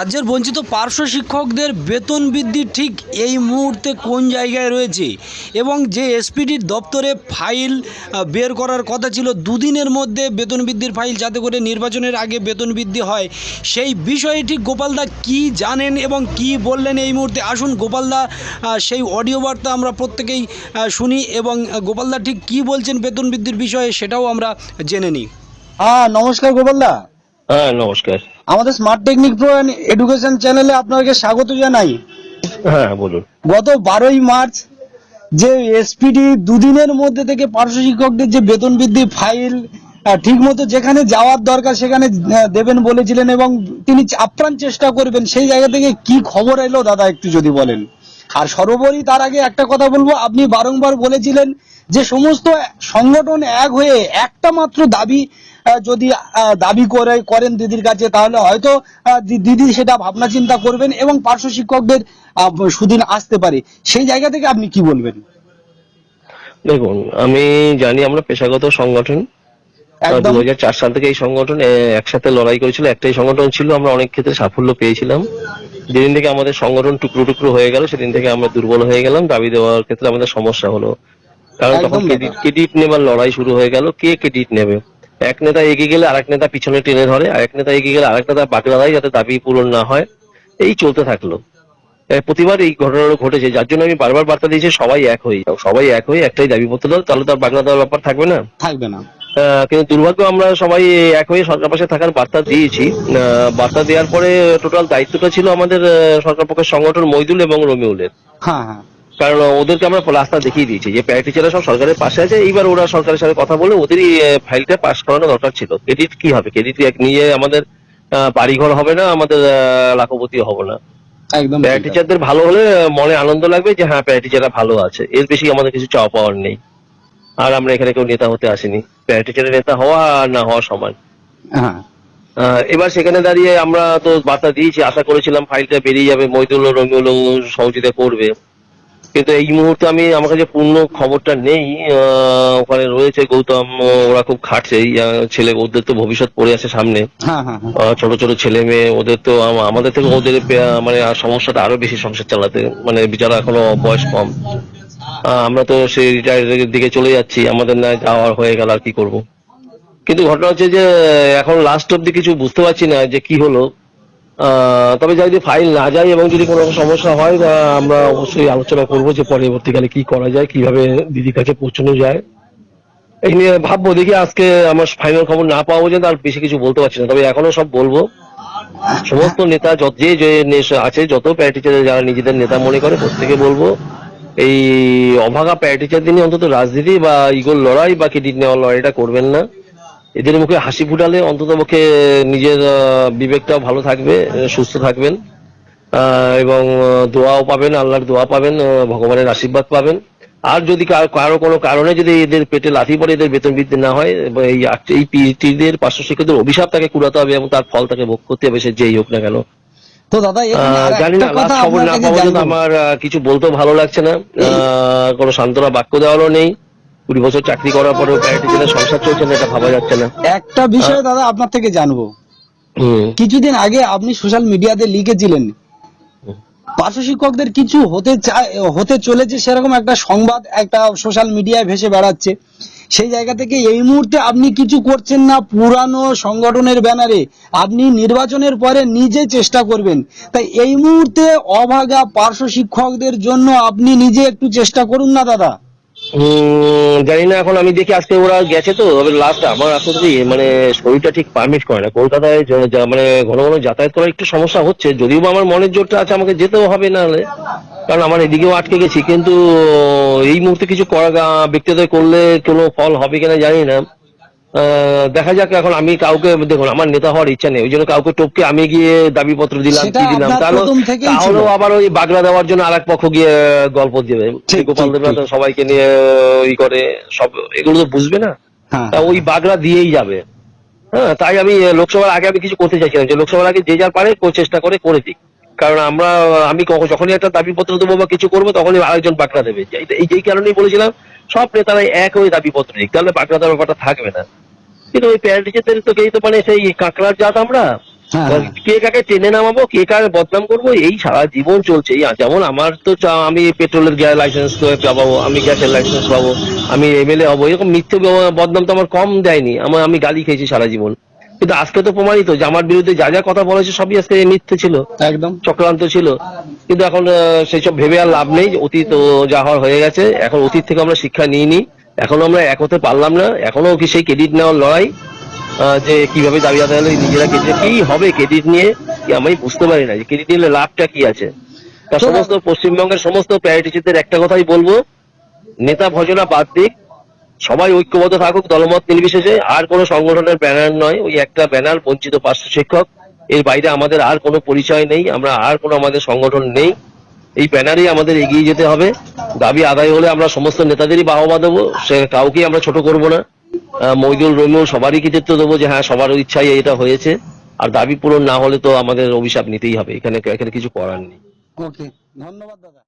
রাজ্যের বঞ্চিত পার্শ্ব শিক্ষকদের বেতন বৃদ্ধি ঠিক এই মুহূর্তে কোন জায়গায় রয়েছে? এবং যে এসপিডির দপ্তরে ফাইল বের করার কথা ছিল, দুদিনের মধ্যে বেতন বৃদ্ধির ফাইল যাতে করে নির্বাচনের আগে বেতন বৃদ্ধি হয়, সেই বিষয়ে ঠিক গোপালদা কি জানেন এবং কি বললেন এই মুহূর্তে? আসুন গোপালদা সেই অডিও বার্তা আমরা প্রত্যেকেই শুনি এবং গোপালদা ঠিক কি বলছেন বেতন বৃদ্ধির বিষয়ে সেটাও আমরা জেনে নিই। হ্যাঁ নমস্কার গোপালদা হ্যাঁ নমস্কার। আমাদের স্মার্ট টেকনিক প্রো এডুকেশন চ্যানেলে আপনাকে স্বাগত জানাই। হ্যাঁ বলুন। গত বারোই মার্চ যে এসপিডি দুদিনের মধ্যে থেকে পার্শ্ব শিক্ষকদের যে বেতন বৃদ্ধি ফাইল ঠিক মতো যেখানে যাওয়ার দরকার সেখানে দেবেন বলেছিলেন এবং তিনি আপ্রাণ চেষ্টা করবেন। সেই জায়গা থেকে কি খবর এলো দাদা একটু যদি বলেন। আর সর্বোপরি তার আগে একটা কথা বলব। আপনি বারংবার বলেছিলেন যে সমস্ত সংগঠন এক হয়ে একটা মাত্র দাবি যদি দাবি করে, করেন দিদির কাছে, তাহলে হয়তো দিদি সেটা ভাবনা চিন্তা করবেন এবং পার্শ্ব শিক্ষকদের সুদিন আসতে পারে। সেই জায়গা থেকে আপনি কি বলবেন? দেখুন, আমি জানি আমরা পেশাগত সংগঠন একদম। দু হাজার চার সাল থেকে এই সংগঠন একসাথে লড়াই করেছিল। একটাই সংগঠন ছিল আমরা অনেক ক্ষেত্রে সাফল্য পেয়েছিলাম। যেদিন থেকে আমাদের সংগঠন টুকরো টুকরো হয়ে গেল সেদিন থেকে আমরা দুর্বল হয়ে গেলাম। দাবি দেওয়ার ক্ষেত্রে আমাদের সমস্যা হলো। কারণ তখন ক্রেডিট ক্রেডিট নেবার লড়াই শুরু হয়ে গেল। কে ক্রেডিট নেবে? এক নেতা এগিয়ে গেলে আরেক নেতা পিছনে টেনে ধরে আরেক নেতা এগিয়ে গেলে আরেক নেতা বাকি দেয় যাতে দাবি পূরণ না হয়। এই চলতে থাকল। প্রতিবার এই ঘটনাগুলো ঘটেছে। যার জন্য আমি বারবার বার্তা দিয়েছি সবাই এক হই সবাই এক হয়ে একটাই দাবি দাও। তাহলে তো আর বাংলা দেওয়ার ব্যাপার থাকবে না? থাকবে না। কিন্তু দুর্ভাগ্য আমরা সবাই এক হয়ে সরকার পাশে থাকার বার্তা দিয়েছি। বার্তা দেওয়ার পরে টোটাল দায়িত্বটা ছিল আমাদের সরকার পক্ষের সংগঠন মইদুল এবং রমিউলের। হ্যাঁ হ্যাঁ। কারণ ওদেরকে আমরা রাস্তা দেখিয়ে দিয়েছি যে প্যারা টিচাররা সব সরকারের পাশে আছে এইবার ওরা সরকারের সাথে কথা বলে ওদেরই ফাইলটা পাস করানো দরকার ছিল। ক্রেডিট কি হবে? ক্রেডিট নিয়ে আমাদের বাড়িঘর হবে না আমাদের লাখপতি হব না। একদম প্যারা টিচারদের ভালো হলে মনে আনন্দ লাগবে যে হ্যাঁ প্যারা টিচাররা ভালো আছে। এর বেশি আমাদের কিছু চাওয়া পাওয়ার নেই। আর আমরা এখানে কেউ নেতা হতে আসিনি। প্যারা টিচারের নেতা হওয়া আর না হওয়া সমান হ্যাঁ। এবার সেখানে দাঁড়িয়ে আমরা তো বার্তা দিয়েছি আশা করেছিলাম ফাইলটা বেরিয়ে যাবে মইদুল ও রমিউল সহযোগিতা করবে। কিন্তু এই মুহূর্তে আমি আমার কাছে পূর্ণ খবরটা নেই ওখানে রয়েছে গৌতম ওরা খুব খাটছে এই, ছেলে ওদের তো ভবিষ্যৎ পড়ে আছে সামনে। হ্যাঁ হ্যাঁ ছোট ছোট ছেলে মেয়ে ওদের তো আমাদের থেকে ওদের মানে সমস্যাটা আরও বেশি সংসার চালাতে মানে যারা এখনও বয়স কম। আমরা তো সেই রিটায়ারের দিকে চলে যাচ্ছি, আমাদের না যাওয়ার হয়ে গেল আর কি করব। কিন্তু ঘটনা হচ্ছে যে, এখন লাস্ট অব্দি কিছু বুঝতে পারছি না যে কি হলো। তবে যদি ফাইল না যায় এবং যদি কোনো সমস্যা হয় আমরা অবশ্যই আলোচনা করব যে পরবর্তীকালে কি করা যায়, কীভাবে দিদির কাছে পৌঁছানো যায়। এই নিয়ে ভাববো, দেখি আজকে আমার ফাইনাল খবর না পাওয়া পর্যন্ত আর বেশি কিছু বলতে পারছি না। তবে এখনও সব বলব। সমস্ত নেতা, যত যে যে আছে, যত প্যারা টিচার যারা নিজেদের নেতা মনে করে, প্রত্যেকে বলব। এই অভাগা প্যারা টিচার দিনে অন্তত রাজনীতি বা ইগোর লড়াই বা ক্রেডিট নেওয়ার লড়াইটা করবেন না। এদের মুখে হাসি ফুটালে অন্তত পক্ষে নিজের বিবেকটাও ভালো থাকবে সুস্থ থাকবেন। এবং দোয়াও পাবেন, আল্লাহর দোয়া পাবেন ভগবানের আশীর্বাদ পাবেন। আর যদি কার- কোনো কারণে যদি এদের পেটে লাথি পড়ে, এদের বেতন বৃদ্ধি না হয় এই এই পিটিদের পার্শ্ব শিক্ষকদের অভিশাপ তাকে কুড়াতে হবে এবং তার ফল তাকে ভোগ করতে হবে, সে যেই হোক না কেন। তো দাদা জানি একটা না লাস্ট খবর না পাওয়া পর্যন্ত আমার কিছু বলতেও ভালো লাগছে না। কোনো সান্ত্বনা বাক্য দেওয়ারও নেই। কুড়ি বছর চাকরি করার পরেও সংসার চলছে না এটা ভাবা যাচ্ছে না। একটা বিষয় দাদা আপনার থেকে জানব। কিছুদিন আগে আপনি সোশ্যাল মিডিয়াতে লিখেছিলেন পার্শ্ব শিক্ষকদের কিছু হতে চায় হতে চলেছে সেরকম একটা সংবাদ একটা সোশ্যাল মিডিয়ায় ভেসে বেড়াচ্ছে। সেই জায়গা থেকে এই মুহূর্তে আপনি কিছু করছেন না, পুরানো সংগঠনের ব্যানারে। আপনি নির্বাচনের পরে নিজে চেষ্টা করবেন। তাই এই মুহূর্তে অভাগা পার্শ্ব শিক্ষকদের জন্য আপনি নিজে একটু চেষ্টা করুন না, দাদা। জানি না, এখন আমি দেখি আজকে ওরা গেছে তো, তবে লাস্ট আমার আসলে মানে শরীরটা ঠিক পারমিট করে না, কলকাতায় মানে ঘন ঘন যাতায়াত করার একটু সমস্যা হচ্ছে, যদিও আমার মনের জোরটা আছে, আমাকে যেতেও হবে না কারণ আমার এদিকেও আটকে গেছি কিন্তু এই মুহূর্তে কিছু করা ব্যক্তিগত করলে কোনো ফল হবে কিনা জানি না। দেখা যাক এখন আমি কাউকে দেখুন আমার নেতা হওয়ার ইচ্ছা নেই ওই জন্য কাউকে টপকে আমি গিয়ে দাবি পত্র দিলাম কি দিলাম তাহলে। তাহলেও আবার ওই বাগড়া দেওয়ার জন্য আর পক্ষ গিয়ে গল্প দেবে। গোপাল দেবনাথ সবাইকে নিয়ে ই করে সব এগুলো তো বুঝবে না। হ্যাঁ তা ওই বাগড়া দিয়েই যাবে। হ্যাঁ তাই আমি লোকসভার আগে আমি কিছু করতে চাইছিলাম যে লোকসভার আগে যে যার পারে চেষ্টা করে করে দিক কারণ আমরা আমি যখনই একটা দাবি পত্র দেবো বা কিছু করব তখনই আরেকজন বাগড়া দেবে। এই- যেই কারণেই বলেছিলাম সব নেতারাই এক হয়ে দাবি পত্র দিক তাহলে বাগড়া দেওয়ার ব্যাপারটা থাকবে না। কিন্তু ওই প্যারা তো কেই তো মানে সেই কাঁকড়ার জাত আমরা? হ্যাঁ, কে কাকে টেনে নামাবো কে কাকে বদনাম করব এই সারা জীবন চলছে। যেমন আমার তো আমি পেট্রোলের গ্যাস লাইসেন্স পাবো আমি গ্যাসের লাইসেন্স পাবো আমি এমএলএ হব এরকম মিথ্যে বদনাম তো আমার কম দেয়নি। আমার আমি গালি খেয়েছি সারা জীবন। কিন্তু আজকে তো প্রমাণিত যে আমার বিরুদ্ধে যা যা কথা বলেছে সবই আজকে মিথ্যে ছিল। একদম। চক্রান্ত ছিল। কিন্তু এখন আহ, সেসব ভেবে আর লাভ নেই অতীত যা হওয়ার হয়ে গেছে। এখন অতীত থেকে আমরা শিক্ষা নিইনি। এখনও আমরা এক হতে পারলাম না। এখনও কি সেই ক্রেডিট নেওয়ার লড়াই যে কীভাবে দাবি আদায় হলে নিজেরা ক্রেডিট কি হবে ক্রেডিট নিয়ে কি আমি বুঝতে পারি না যে ক্রেডিট নিলে লাভটা কি আছে। তা সমস্ত পশ্চিমবঙ্গের সমস্ত প্যারিটিচিদের একটা কথাই বলব। নেতা ভজনা বাদ দিক সবাই ঐক্যবদ্ধ থাকুক, দলমত নির্বিশেষে। আর কোনো সংগঠনের ব্যানার নয়, ওই একটা ব্যানার, বঞ্চিত পার্শ্ব শিক্ষক। এর বাইরে আমাদের আর কোনো পরিচয় নেই, আমরা আর কোনো আমাদের সংগঠন নেই। এই ব্যানারেই আমাদের এগিয়ে যেতে হবে। দাবি আদায় হলে আমরা সমস্ত নেতাদেরই বাহবা দেবো, সে কাউকেই আমরা ছোট করব না। মইদুল রমিউল সবারই কৃতিত্ব দেবো যে হ্যাঁ সবার ইচ্ছাই এটা হয়েছে। আর দাবি পূরণ না হলে তো আমাদের অভিশাপ নিতেই হবে, এখানে এখানে কিছু করার নেই। ওকে ধন্যবাদ দাদা।